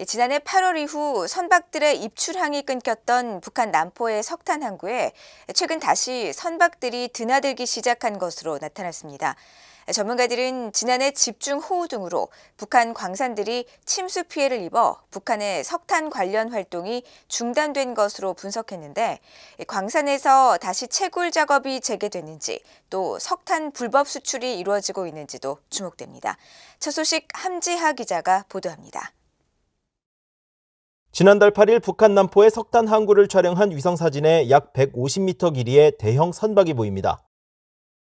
예, 지난해 8월 이후 선박들의 입출항이 끊겼던 북한 남포의 석탄 항구에 최근 다시 선박들이 드나들기 시작한 것으로 나타났습니다. 전문가들은 지난해 집중 호우 등으로 북한 광산들이 침수 피해를 입어 북한의 석탄 관련 활동이 중단된 것으로 분석했는데 광산에서 다시 채굴 작업이 재개됐는지 또 석탄 불법 수출이 이루어지고 있는지도 주목됩니다. 첫 소식 함지하 기자가 보도합니다. 지난달 8일 북한 남포의 석탄 항구를 촬영한 위성 사진에 약 150m 길이의 대형 선박이 보입니다.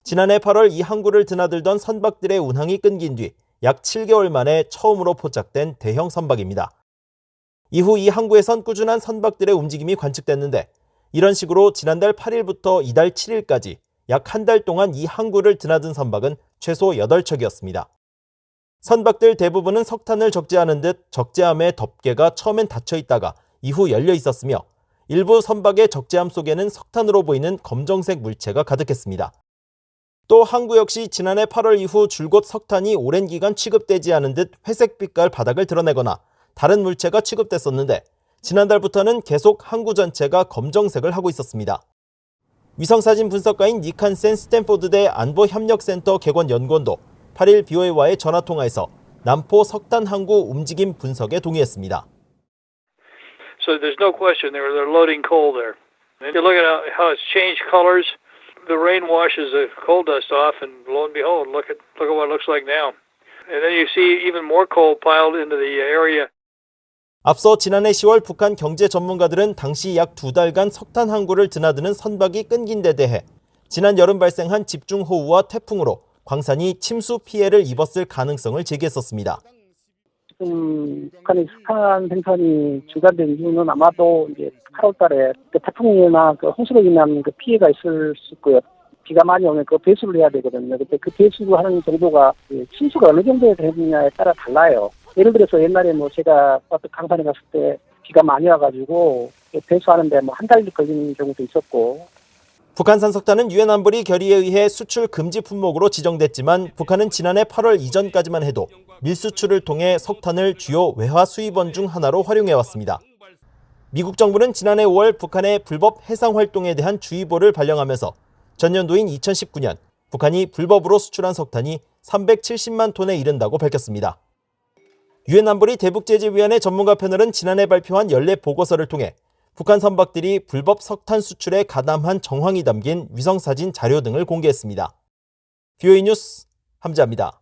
지난해 8월 이 항구를 드나들던 선박들의 운항이 끊긴 뒤 약 7개월 만에 처음으로 포착된 대형 선박입니다. 이후 이 항구에선 꾸준한 선박들의 움직임이 관측됐는데 이런 식으로 지난달 8일부터 이달 7일까지 약 한 달 동안 이 항구를 드나든 선박은 최소 8척이었습니다. 선박들 대부분은 석탄을 적재하는 듯 적재함의 덮개가 처음엔 닫혀 있다가 이후 열려 있었으며 일부 선박의 적재함 속에는 석탄으로 보이는 검정색 물체가 가득했습니다. 또 항구 역시 지난해 8월 이후 줄곧 석탄이 오랜 기간 취급되지 않은 듯 회색 빛깔 바닥을 드러내거나 다른 물체가 취급됐었는데 지난달부터는 계속 항구 전체가 검정색을 하고 있었습니다. 위성사진 분석가인 니칸센 스탠포드대 안보협력센터 개관 연구원도 8일 BOA와의 전화 통화에서 남포 석탄 항구 움직임 분석에 동의했습니다. So there's no question they're, they're loading coal there. And you look at how, how it's changed colors. The rain washes the coal dust off, and lo and behold, look at look at what it looks like now. And then you see even more coal piled into the area. 앞서 지난해 10월 북한 경제 전문가들은 당시 약 두 달간 석탄 항구를 드나드는 선박이 끊긴 데 대해 지난 여름 발생한 집중호우와 태풍으로 광산이 침수 피해를 입었을 가능성을 제기했었습니다. 지금 북한의 석탄 생산이 중단된 이유는 아마도 이제 8월 달에 그 태풍이나 그 홍수로 인한 그 피해가 있을 수 있고요. 비가 많이 오면 그 배수를 해야 되거든요. 근데 그 배수를 하는 정도가 그 침수가 어느 정도에 되느냐에 따라 달라요. 예를 들어서 옛날에 뭐 제가 강산에 갔을 때 비가 많이 와가지고 배수하는데 뭐 한 달 걸리는 경우도 있었고 북한산 석탄은 유엔 안보리 결의에 의해 수출 금지 품목으로 지정됐지만 북한은 지난해 8월 이전까지만 해도 밀수출을 통해 석탄을 주요 외화 수입원 중 하나로 활용해 왔습니다. 미국 정부는 지난해 5월 북한의 불법 해상 활동에 대한 주의보를 발령하면서 전년도인 2019년 북한이 불법으로 수출한 석탄이 370만 톤에 이른다고 밝혔습니다. 유엔 안보리 대북제재위원회 전문가 패널은 지난해 발표한 연례 보고서를 통해 북한 선박들이 불법 석탄 수출에 가담한 정황이 담긴 위성사진 자료 등을 공개했습니다. 뷰이 뉴스 함지아입니다.